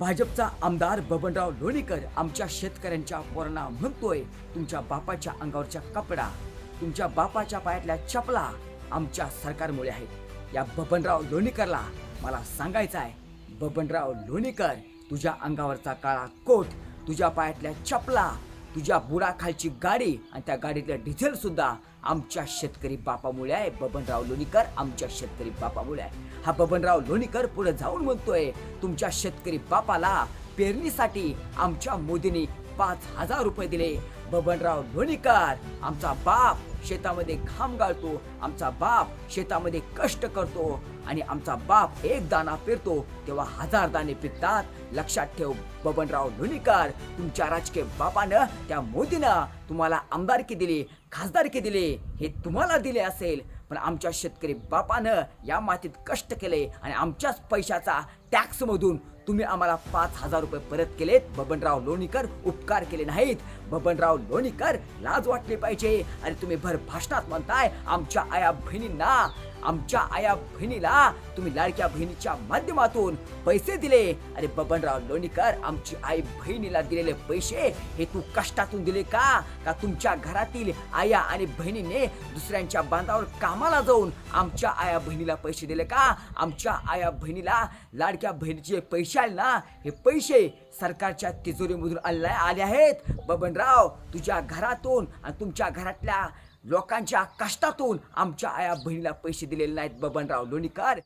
भाजपचा आमदार बबनराव लोणीकर आमच्या शेतकऱ्यांच्या पोरांना म्हणतोय तुमच्या बापाच्या अंगावरच्या कपडा तुमच्या बापाच्या पायातल्या चपला आमच्या सरकारमुळे आहेत. या बबनराव लोणीकरला मला सांगायचं आहे बबनराव लोणीकर तुझ्या अंगावरचा काळा कोट तुझ्या पायातल्या चपला तुझ्या बुडाखालची गाडी आणि त्या गाडीतलं डिझेल सुद्धा आमच्या शेतकरी बापामुळे आहे. बबनराव लोणीकर आमच्या शेतकरी बापामुळे आहे. हा बबनराव लोणीकर पुढे जाऊन म्हणतोय तुमच्या शेतकरी बापाला पेरणीसाठी आमच्या मोदींनी पाच हजार रुपये दिले. बबनराव लोणीकर आमचा बाप शेतामध्ये घाम गाळतो आमचा बाप शेतामध्ये कष्ट करतो आणि आमचा बाप एक दाना पेरतो तेव्हा हजार दाणे पिकतात. लक्षात ठेव बबनराव लोणीकर तुमच्या राजकीय बापानं त्या मोदीनं तुम्हाला आमदारकी दिली खासदारकी दिली हे तुम्हाला दिले असेल. पण आमच्या शेतकरी बापानं या मातीत कष्ट केले आणि आमच्याच पैशाचा टॅक्समधून तुम्ही आम्हाला पाच हजार रुपये परत केलेत. बबनराव लोणीकर उपकार केले नाहीत. बबनराव लोणीकर लाज वाटली पाहिजे. आणि तुम्ही भर भाषणात म्हणताय आमच्या आया बहिणींना आमच्या आया बहिणीला तुम्ही लाडक्या बहिणीच्या माध्यमातून पैसे दिले. अरे बबनराव लोणीकर आमची आई बहिणीला दिलेले पैसे हे तू कष्टातून दिले का? का तुमच्या घरातील आया आणि बहिणीने दुसऱ्यांच्या बांधावर कामाला जाऊन आमच्या आया बहिणीला पैसे दिले का? आमच्या आया बहिणीला लाडक्या बहिणीचे पैसे आले ना हे पैसे सरकारच्या तिजोरीमधून आले आले आहेत. बबनराव तुझ्या घरातून आणि तुमच्या घरातल्या लोकांच्या कष्टातून आमच्या आया बहिणीला पैसे दिलेले नाहीत बबनराव लोणीकर.